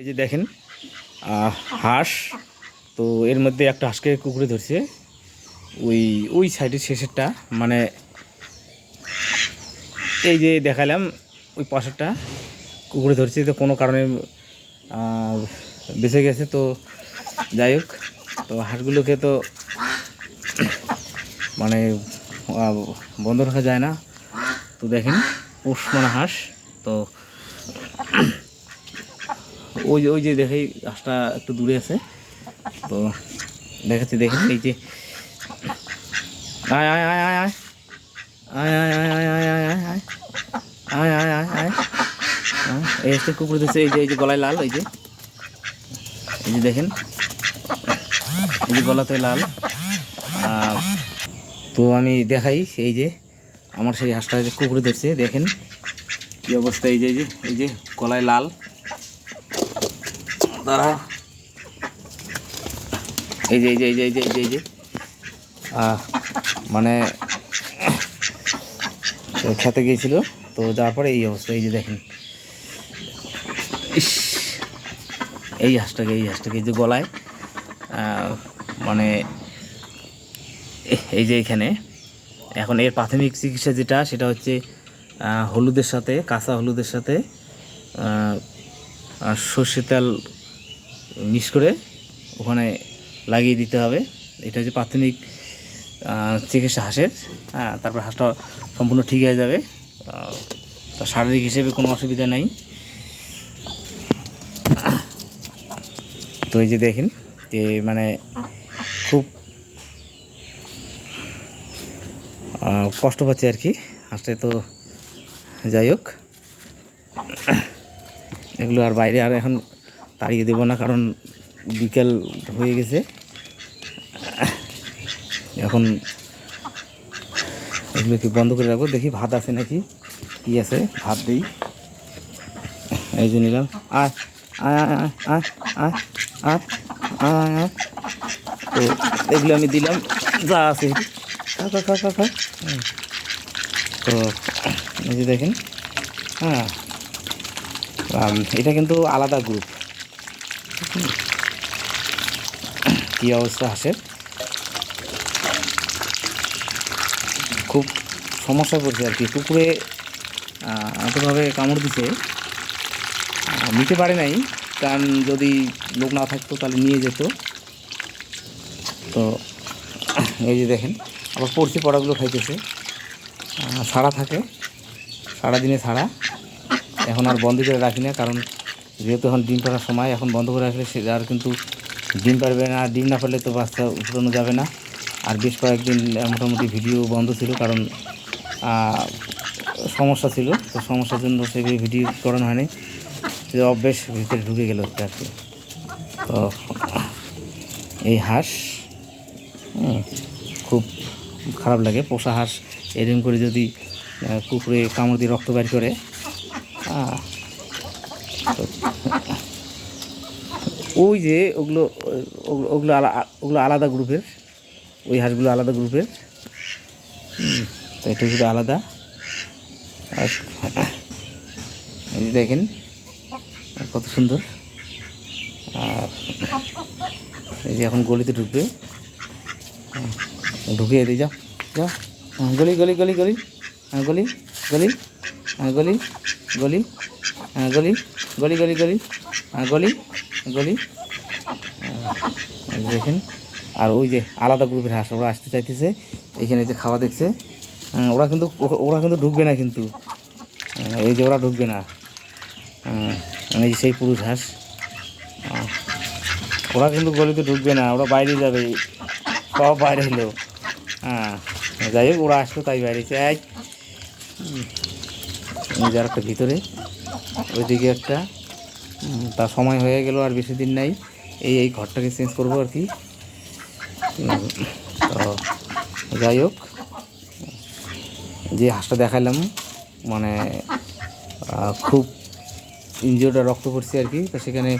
এই যে দেখেন হাঁস, তো এর মধ্যে একটা হাঁসকে কুকুরে ধরছে। ওই ওই সাইডের শেষেরটা মানে এই যে দেখালাম, ওই পাশেরটা কুকুরে ধরছে, তো কোনো কারণে বেঁচে গেছে, তো যাই হোক, তো হাঁসগুলোকে তো মানে বন্ধ রাখা যায় না। তো দেখেন পোষ মানে হাঁস, তো ওই ওই যে দেখে হাঁসটা একটু দূরে আছে তো দেখাচ্ছি দেখেন এই যে আয় আয় আয় আয় এই কুকুর দিচ্ছে এই যে এই যে গলায় লাল এই যে এই যে দেখেন এই যে গলাতে লাল তো আমি দেখাই এই যে আমার সেই হাঁসটা কুকুরে ধরছে দেখেন কি অবস্থা এই যে এই যে গলায় লাল দাঁড়া এই যে এই যে এই যে এই যে এই যে মানে খেতে গিয়েছিল, তো যাওয়ার পরে এই অবস্থা, এই যে দেখেন। এই হাঁসটাকে এই হাঁসটাকে, এই যে গলায় মানে এই যে এখানে। এখন এর প্রাথমিক চিকিৎসা যেটা, সেটা হচ্ছে হলুদের সাথে, কাঁচা হলুদের সাথে সর্ষে তেল মিক্স করে ওখানে লাগিয়ে দিতে হবে। এটা হচ্ছে প্রাথমিক চিকিৎসা হাঁসের। হ্যাঁ তারপর হাঁসটা সম্পূর্ণ ঠিক হয়ে যাবে। শারীরিক হিসেবে কোনো অসুবিধা নেই। তো এই যে দেখেন, যে মানে খুব কষ্ট পাচ্ছে আর কি হাঁসটা তো। যাই হোক, এগুলো আর বাইরে আর এখন তাড়িয়ে দেবো না, কারণ বিকেল হয়ে গেছে। এখন এগুলো কি বন্ধ করে রাখব? দেখি ভাত আছে নাকি? কী আছে? ভাত দিই। এই যে নিলাম। তো এগুলো আমি দিলাম, যা আছে। তো এই যে দেখেন হ্যাঁ। এটা কিন্তু আলাদা গ্রুপ কি অবস্থা হাসের? খুব সমস্যা পড়ছে আর কি। কুকুরে এতভাবে কামড় দিছে। নিতে পারে নাই। কারণ যদি লোক না থাকতো তাহলে নিয়ে যেত। তো, এই যে দেখেন, আবার পড়ছি, পড়াগুলো খাইতেছে। সারা থাকে। সারাদিনে সারা এখন আর বন্ধ করে রাখি না, কারণ যেহেতু এখন ডিম পাড়ার সময়, এখন বন্ধ করে রাখলে আর কিন্তু ডিম পারবে না। আর ডিম না পারলে তো বাচ্চা উঠানো যাবে না। আর বেশ কয়েকদিন মোটামুটি ভিডিও বন্ধ ছিল কারণ সমস্যা ছিল। তো সমস্যার জন্য সেগুলি ভিডিও করানো হয়নি। যে অভ্যেস ভিতরে ঢুকে গেল আর কি। তো এই হাঁস খুব খারাপ লাগে। পোষা হাঁস এরকম করে যদি কুকুরে কামড় দিয়ে রক্ত বের করে তো ওই যে ওগুলো ওগুলো ওগুলো আলা- ওগুলো আলাদা গ্রুপের ওই হাঁসগুলো আলাদা গ্রুপের। তো এটা শুধু আলাদা। আর দেখেন কত সুন্দর। আর এই যে এখন গলিতে ঢুকবে। ঢুকিয়ে দিই যাও যাও। হ্যাঁ, গলি গলি গলি গলি। হ্যাঁ গলি গলি। হ্যাঁ গলি গলি। হ্যাঁ গলি গলি গলি গলি। হ্যাঁ গলি। গলি দেখেন, আর ওই যে আলাদা গ্রুপের হাঁস, ওরা আসতে চাইতেছে এখানে যে খাওয়া দেখছে। ওরা কিন্তু ওরা কিন্তু ঢুকবে না কিন্তু। এই যে ওরা ঢুকবে না। যে সেই পুরুষ হাঁস। ওরা কিন্তু গলিতে ঢুকবে না, ওরা বাইরে যাবে। সব বাইরে হলো হ্যাঁ যাই হোক, ওরা আসলো, তাই বাইরে এই যার একটা ভিতরে, ওইদিকে একটা। তার সময় হয়ে গেল আর বেশি দিন নাই। এই এই ঘরটাকে চেঞ্জ করব আর কি। তো যাই হোক, যে হাঁসটা দেখালাম মানে খুব ইঞ্জিওটা রক্ত পড়ছে আর কি। তো সেখানে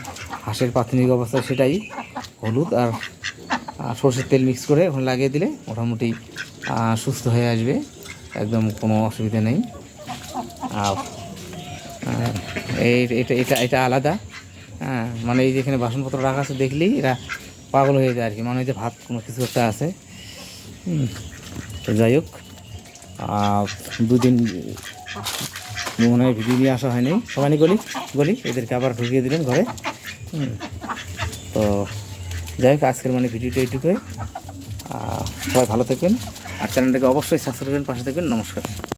হাঁসের প্রাথমিক অবস্থা সেটাই, হলুদ আর সর্ষের তেল মিক্স করে ওখানে লাগিয়ে দিলে মোটামুটি সুস্থ হয়ে আসবে। একদম কোনো অসুবিধা নেই। আর এটা এটা এটা আলাদা। হ্যাঁ মানে এই যেখানে বাসনপত্র রাখা আছে দেখলেই এরা পাগল হয়ে যায় আর কি। মনে হয় যে ভাত কোনো কিছু একটা আছে। তো যাই হোক দুদিন মনে হয় ভিডিও নিয়ে আসা হয়নি। সবাই গলি গলি, এদেরকে আবার ঢুকিয়ে দিলেন ঘরে। তো যাই হোক, আজকের মানে ভিডিওটা এইটুকুই। সবাই ভালো থাকবেন। আর চ্যানেলটাকে অবশ্যই সাবস্ক্রাইব করবেন, পাশে থাকবেন। নমস্কার।